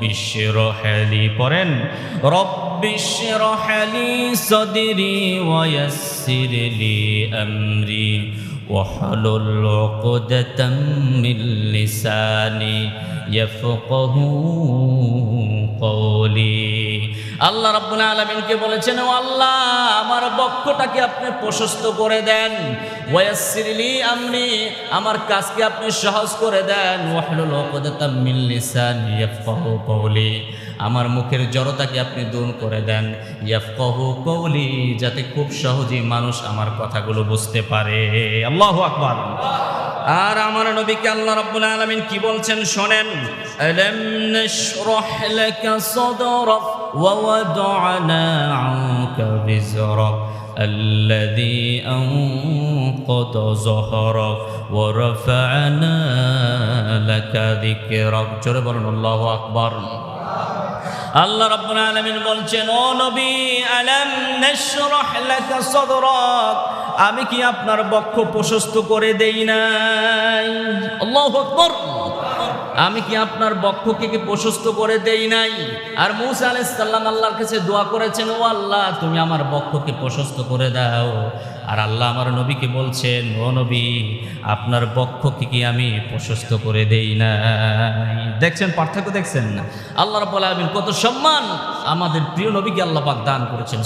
রব্বিশরহলি পড়েন রব্বিশরহলি সদরি ওয়াসিরলি আমরি واحلل عقدة من লিসানি আল্লাহ রাব্বুল আলমিনকে বলেছেন, ও আল্লাহ, আমার বক্ষটাকে আপনি প্রশস্ত করে দেন। ওয়াসিরলি আমনি আমার কাজকে আপনি সহজ করে দেন। ওয়াহলুল উকদাতাম মিন লিসানি ইয়াফকাহু কওলি, আমার মুখের জড়তাকে আপনি দূর করে দেন। ইয়াফকাহু কওলি, যাতে খুব সহজেই মানুষ আমার কথাগুলো বুঝতে পারে। আল্লাহু আকবার। আল্লাহ আর আমার নবীকে আল্লাহ রাব্বুল আলামিন কি বলছেন শোনেন আলাম নাশরাহ লাকা সাদরাক ওয়া ওয়াদা'না আনকা বিজরাক الذي أنقض ظهرك ورفعنا لك ذكرك জোরে বলুন আল্লাহু আকবার আল্লাহ রাব্বুল আলামিন বলছেন, ও নবী, আলাম নাশরাহ লাকা সাদরাক? আমি কি আপনার বক্ষ প্রশস্ত করে দেই নাই? আল্লাহু আকবার। আমি কি আপনার বক্ষকে কি প্রশস্ত করে দেই নাই? আর মুসা আলাইহিস সালাম আল্লাহর কাছে দোয়া করেছেন, ও আল্লাহ, তুমি আমার বক্ষকে প্রশস্ত করে দাও। আর আল্লাহ আমার নবীকে বলছেন, ও নবী, আপনার বক্ষকে কি আমি প্রশস্ত করে দেই নাই? দেখছেন, পার্থক্য দেখছেন? না আল্লাহ রাব্বুল আলামিন কত সম্মান আমাদের প্রিয় নবীকে আল্লাহ পাক দান করেছেন।